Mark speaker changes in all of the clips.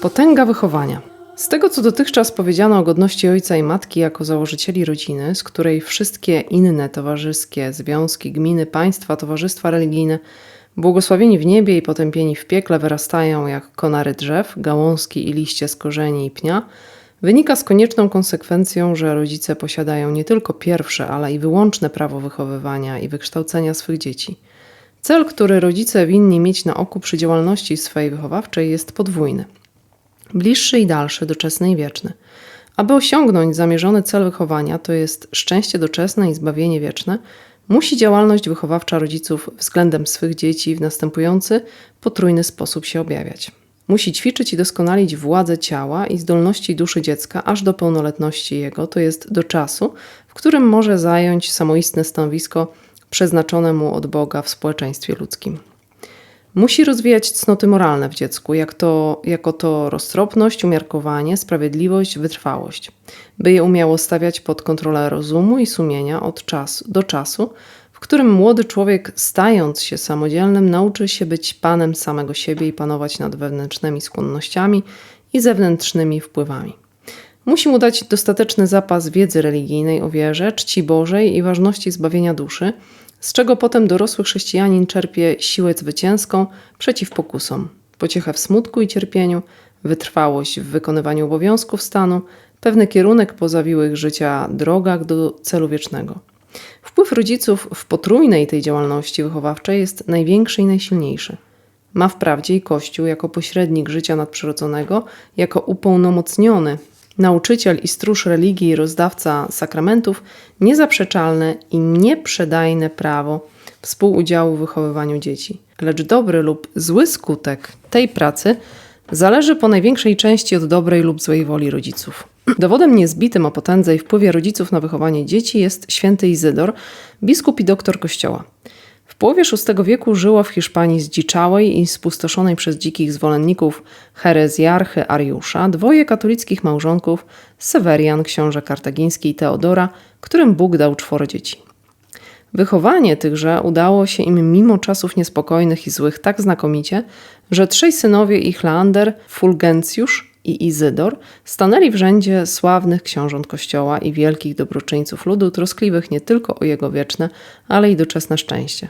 Speaker 1: Potęga wychowania. Z tego, co dotychczas powiedziano o godności ojca i matki jako założycieli rodziny, z której wszystkie inne towarzyskie związki, gminy, państwa, towarzystwa religijne, błogosławieni w niebie i potępieni w piekle, wyrastają jak konary drzew, gałązki i liście z korzeni i pnia, wynika z konieczną konsekwencją, że rodzice posiadają nie tylko pierwsze, ale i wyłączne prawo wychowywania i wykształcenia swych dzieci. Cel, który rodzice winni mieć na oku przy działalności swej wychowawczej, jest podwójny – bliższy i dalszy, doczesny i wieczny. Aby osiągnąć zamierzony cel wychowania, to jest szczęście doczesne i zbawienie wieczne, musi działalność wychowawcza rodziców względem swych dzieci w następujący potrójny sposób się objawiać. Musi ćwiczyć i doskonalić władzę ciała i zdolności duszy dziecka aż do pełnoletności jego, to jest do czasu, w którym może zająć samoistne stanowisko przeznaczone mu od Boga w społeczeństwie ludzkim. Musi rozwijać cnoty moralne w dziecku, jak to, jako to roztropność, umiarkowanie, sprawiedliwość, wytrwałość, by je umiało stawiać pod kontrolę rozumu i sumienia od czasu do czasu, w którym młody człowiek, stając się samodzielnym, nauczy się być panem samego siebie i panować nad wewnętrznymi skłonnościami i zewnętrznymi wpływami. Musi mu dać dostateczny zapas wiedzy religijnej o wierze, czci Bożej i ważności zbawienia duszy, z czego potem dorosły chrześcijanin czerpie siłę zwycięską przeciw pokusom, pociechę w smutku i cierpieniu, wytrwałość w wykonywaniu obowiązków stanu, pewny kierunek po zawiłych życia drogach do celu wiecznego. Wpływ rodziców w potrójnej tej działalności wychowawczej jest największy i najsilniejszy. Ma wprawdzie i Kościół jako pośrednik życia nadprzyrodzonego, jako upełnomocniony nauczyciel i stróż religii i rozdawca sakramentów niezaprzeczalne i nieprzedajne prawo współudziału w wychowywaniu dzieci. Lecz dobry lub zły skutek tej pracy zależy po największej części od dobrej lub złej woli rodziców. Dowodem niezbitym o potędze i wpływie rodziców na wychowanie dzieci jest święty Izydor, biskup i doktor kościoła połowie VI wieku żyło w Hiszpanii zdziczałej i spustoszonej przez dzikich zwolenników herezjarchy Ariusza dwoje katolickich małżonków Severian, książę kartagiński i Teodora, którym Bóg dał czworo dzieci. Wychowanie tychże udało się im mimo czasów niespokojnych i złych tak znakomicie, że trzej synowie ich Leander, Fulgencjusz i Izydor stanęli w rzędzie sławnych książąt kościoła i wielkich dobroczyńców ludu, troskliwych nie tylko o jego wieczne, ale i doczesne szczęście.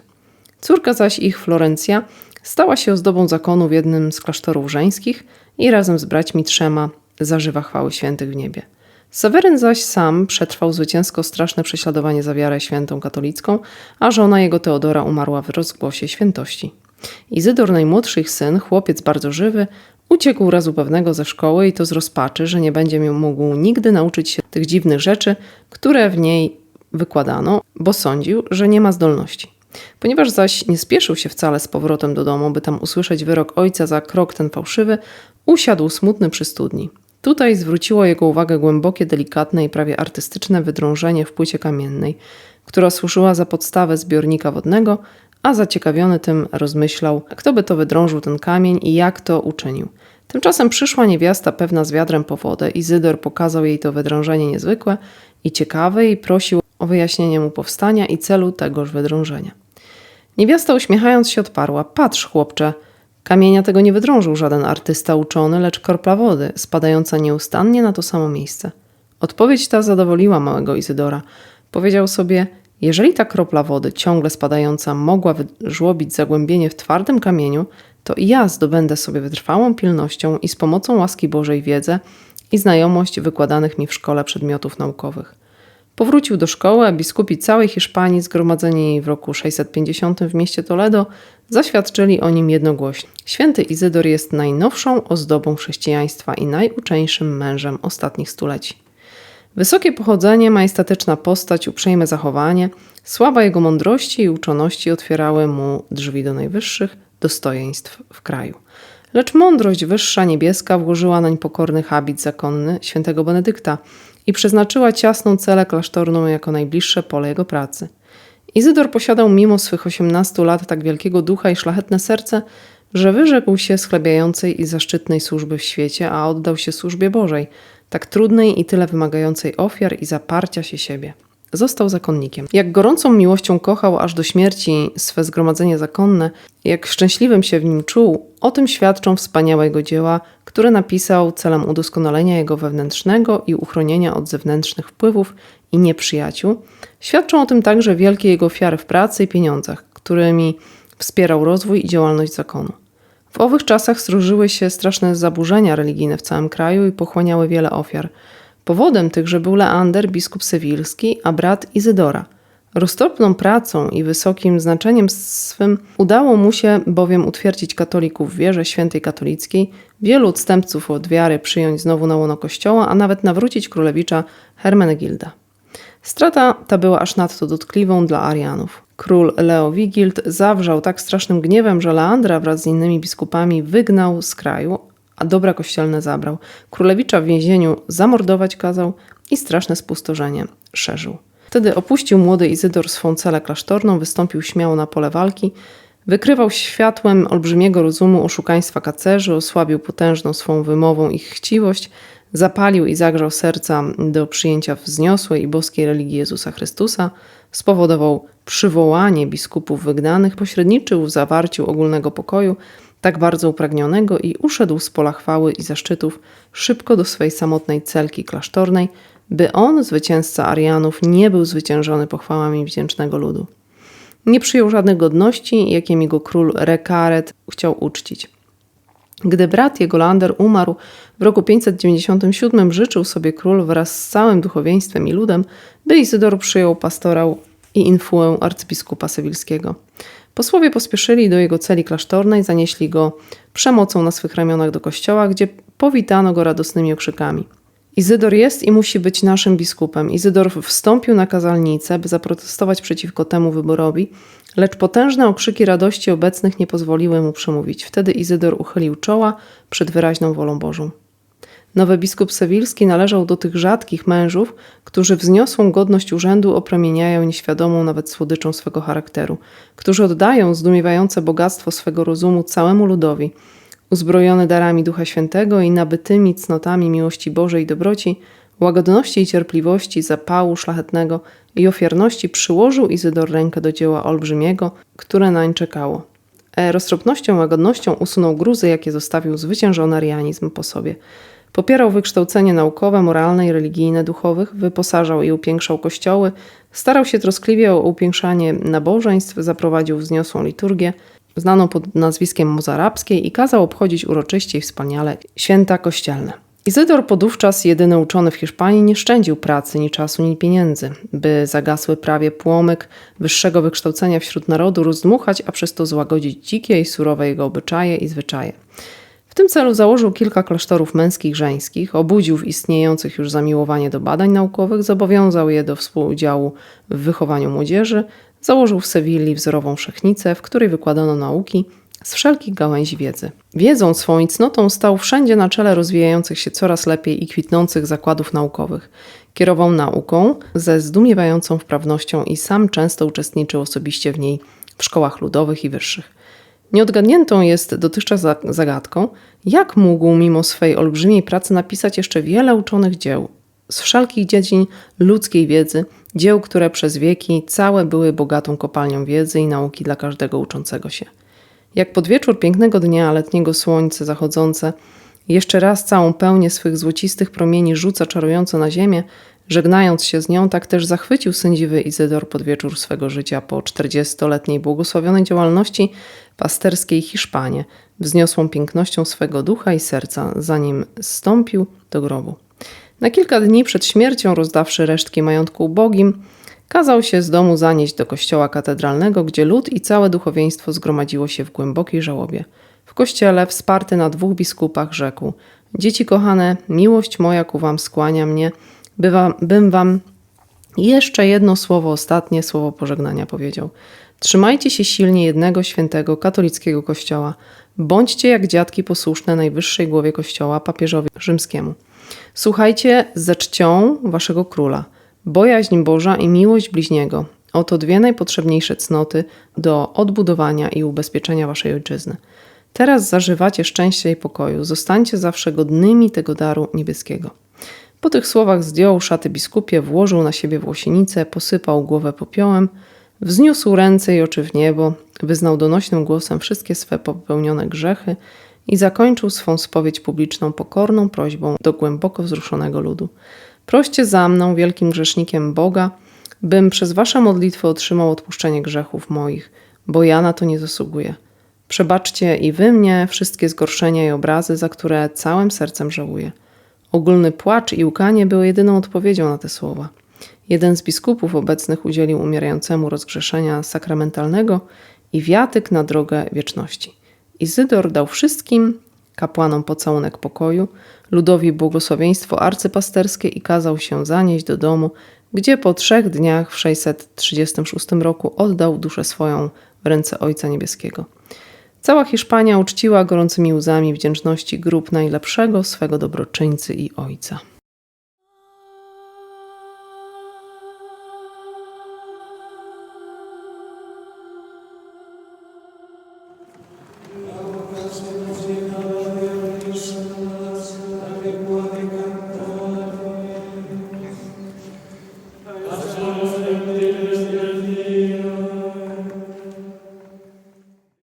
Speaker 1: Córka zaś ich, Florencja, stała się ozdobą zakonu w jednym z klasztorów żeńskich i razem z braćmi trzema zażywa chwały świętych w niebie. Seweryn zaś sam przetrwał zwycięsko straszne prześladowanie za wiarę świętą katolicką, a żona jego Teodora umarła w rozgłosie świętości. Izydor, najmłodszy ich syn, chłopiec bardzo żywy, uciekł razu pewnego ze szkoły i to z rozpaczy, że nie będzie mógł nigdy nauczyć się tych dziwnych rzeczy, które w niej wykładano, bo sądził, że nie ma zdolności. Ponieważ zaś nie spieszył się wcale z powrotem do domu, by tam usłyszeć wyrok ojca za krok ten fałszywy, usiadł smutny przy studni. Tutaj zwróciło jego uwagę głębokie, delikatne i prawie artystyczne wydrążenie w płycie kamiennej, która służyła za podstawę zbiornika wodnego, a zaciekawiony tym rozmyślał, kto by to wydrążył ten kamień i jak to uczynił. Tymczasem przyszła niewiasta pewna z wiadrem po wodę. Izydor pokazał jej to wydrążenie niezwykłe i ciekawe i prosił o wyjaśnienie mu powstania i celu tegoż wydrążenia. Niewiasta uśmiechając się odparła: Patrz, chłopcze, kamienia tego nie wydrążył żaden artysta uczony, lecz korpla wody, spadająca nieustannie na to samo miejsce. Odpowiedź ta zadowoliła małego Izydora. Powiedział sobie: Jeżeli ta kropla wody, ciągle spadająca, mogła wyżłobić zagłębienie w twardym kamieniu, to i ja zdobędę sobie wytrwałą pilnością i z pomocą łaski Bożej wiedzę i znajomość wykładanych mi w szkole przedmiotów naukowych. Powrócił do szkoły, a biskupi całej Hiszpanii, zgromadzeni w roku 650 w mieście Toledo, zaświadczyli o nim jednogłośnie. Święty Izydor jest najnowszą ozdobą chrześcijaństwa i najuczeńszym mężem ostatnich stuleci. Wysokie pochodzenie, majestatyczna postać, uprzejme zachowanie, sława jego mądrości i uczoności otwierały mu drzwi do najwyższych dostojeństw w kraju. Lecz mądrość wyższa niebieska włożyła nań pokorny habit zakonny świętego Benedykta – i przeznaczyła ciasną celę klasztorną jako najbliższe pole jego pracy. Izydor posiadał mimo swych osiemnastu lat tak wielkiego ducha i szlachetne serce, że wyrzekł się schlebiającej i zaszczytnej służby w świecie, a oddał się służbie Bożej, tak trudnej i tyle wymagającej ofiar i zaparcia się siebie. Został zakonnikiem. Jak gorącą miłością kochał aż do śmierci swe zgromadzenie zakonne, jak szczęśliwym się w nim czuł, o tym świadczą wspaniałe jego dzieła, które napisał celem udoskonalenia jego wewnętrznego i uchronienia od zewnętrznych wpływów i nieprzyjaciół. Świadczą o tym także wielkie jego ofiary w pracy i pieniądzach, którymi wspierał rozwój i działalność zakonu. W owych czasach srużyły się straszne zaburzenia religijne w całym kraju i pochłaniały wiele ofiar. Powodem tychże był Leander, biskup sewilski, a brat Izydora. Roztropną pracą i wysokim znaczeniem swym udało mu się bowiem utwierdzić katolików w wierze świętej katolickiej, wielu odstępców od wiary przyjąć znowu na łono kościoła, a nawet nawrócić królewicza Hermenegilda. Strata ta była aż nadto dotkliwą dla Arianów. Król Leo Wigild zawrzał tak strasznym gniewem, że Leandra wraz z innymi biskupami wygnał z kraju, a dobra kościelne zabrał. Królewicza w więzieniu zamordować kazał i straszne spustoszenie szerzył. Wtedy opuścił młody Izydor swą celę klasztorną, wystąpił śmiało na pole walki, wykrywał światłem olbrzymiego rozumu oszukaństwa kacerzy, osłabił potężną swą wymową ich chciwość, zapalił i zagrzał serca do przyjęcia wzniosłej i boskiej religii Jezusa Chrystusa, spowodował przywołanie biskupów wygnanych, pośredniczył w zawarciu ogólnego pokoju, tak bardzo upragnionego i uszedł z pola chwały i zaszczytów szybko do swej samotnej celki klasztornej, by on, zwycięzca Arianów, nie był zwyciężony pochwałami wdzięcznego ludu. Nie przyjął żadnych godności, jakimi go król Rekaret chciał uczcić. Gdy brat jego Lander umarł w roku 597, życzył sobie król wraz z całym duchowieństwem i ludem, by Izydor przyjął pastorał i infuę arcybiskupa sewilskiego. Posłowie pospieszyli do jego celi klasztornej, zanieśli go przemocą na swych ramionach do kościoła, gdzie powitano go radosnymi okrzykami. Izydor jest i musi być naszym biskupem. Izydor wstąpił na kazalnicę, by zaprotestować przeciwko temu wyborowi, lecz potężne okrzyki radości obecnych nie pozwoliły mu przemówić. Wtedy Izydor uchylił czoła przed wyraźną wolą Bożą. Nowy biskup sewilski należał do tych rzadkich mężów, którzy wzniosłą godność urzędu opromieniają nieświadomą nawet słodyczą swego charakteru, którzy oddają zdumiewające bogactwo swego rozumu całemu ludowi, uzbrojony darami Ducha Świętego i nabytymi cnotami miłości Bożej i dobroci, łagodności i cierpliwości, zapału szlachetnego i ofiarności przyłożył Izydor rękę do dzieła olbrzymiego, które nań czekało. E roztropnością, łagodnością usunął gruzy, jakie zostawił zwyciężony arianizm po sobie – Popierał wykształcenie naukowe, moralne i religijne duchowych, wyposażał i upiększał kościoły, starał się troskliwie o upiększanie nabożeństw, zaprowadził wzniosłą liturgię, znaną pod nazwiskiem Mozarabskiej i kazał obchodzić uroczyście i wspaniale święta kościelne. Izydor podówczas jedyny uczony w Hiszpanii nie szczędził pracy, ni czasu, ni pieniędzy, by zagasły prawie płomyk wyższego wykształcenia wśród narodu rozdmuchać, a przez to złagodzić dzikie i surowe jego obyczaje i zwyczaje. W tym celu założył kilka klasztorów męskich, żeńskich, obudził w istniejących już zamiłowanie do badań naukowych, zobowiązał je do współudziału w wychowaniu młodzieży, założył w Sewilli wzorową szechnicę, w której wykładano nauki z wszelkich gałęzi wiedzy. Wiedzą swą i cnotą stał wszędzie na czele rozwijających się coraz lepiej i kwitnących zakładów naukowych. Kierował nauką ze zdumiewającą wprawnością i sam często uczestniczył osobiście w niej w szkołach ludowych i wyższych. Nieodgadniętą jest dotychczas zagadką, jak mógł mimo swej olbrzymiej pracy napisać jeszcze wiele uczonych dzieł z wszelkich dziedzin ludzkiej wiedzy, dzieł, które przez wieki całe były bogatą kopalnią wiedzy i nauki dla każdego uczącego się. Jak pod wieczór pięknego dnia letniego słońce zachodzące jeszcze raz całą pełnię swych złocistych promieni rzuca czarująco na ziemię, Żegnając się z nią, tak też zachwycił sędziwy Izydor pod wieczór swego życia po czterdziestoletniej błogosławionej działalności pasterskiej Hiszpanie, wzniosłą pięknością swego ducha i serca, zanim zstąpił do grobu. Na kilka dni przed śmiercią, rozdawszy resztki majątku ubogim, kazał się z domu zanieść do kościoła katedralnego, gdzie lud i całe duchowieństwo zgromadziło się w głębokiej żałobie. W kościele, wsparty na dwóch biskupach, rzekł: Dzieci kochane, miłość moja ku wam skłania mnie, bym wam jeszcze jedno słowo, ostatnie słowo pożegnania powiedział. Trzymajcie się silnie jednego świętego katolickiego kościoła. Bądźcie jak dziadki posłuszne najwyższej głowie kościoła, papieżowi rzymskiemu. Słuchajcie ze czcią waszego króla. Bojaźń Boża i miłość bliźniego. Oto dwie najpotrzebniejsze cnoty do odbudowania i ubezpieczenia waszej ojczyzny. Teraz zażywacie szczęścia i pokoju. Zostańcie zawsze godnymi tego daru niebieskiego. Po tych słowach zdjął szaty biskupie, włożył na siebie włosienicę, posypał głowę popiołem, wzniósł ręce i oczy w niebo, wyznał donośnym głosem wszystkie swe popełnione grzechy i zakończył swą spowiedź publiczną pokorną prośbą do głęboko wzruszonego ludu. Proście za mną, wielkim grzesznikiem Boga, bym przez wasze modlitwy otrzymał odpuszczenie grzechów moich, bo ja na to nie zasługuję. Przebaczcie i wy mnie wszystkie zgorszenia i obrazy, za które całym sercem żałuję. Ogólny płacz i łkanie były jedyną odpowiedzią na te słowa. Jeden z biskupów obecnych udzielił umierającemu rozgrzeszenia sakramentalnego i wiatyk na drogę wieczności. Izydor dał wszystkim kapłanom pocałunek pokoju, ludowi błogosławieństwo arcypasterskie i kazał się zanieść do domu, gdzie po trzech dniach w 636 roku oddał duszę swoją w ręce Ojca Niebieskiego. Cała Hiszpania uczciła gorącymi łzami wdzięczności grób najlepszego swego dobroczyńcy i ojca.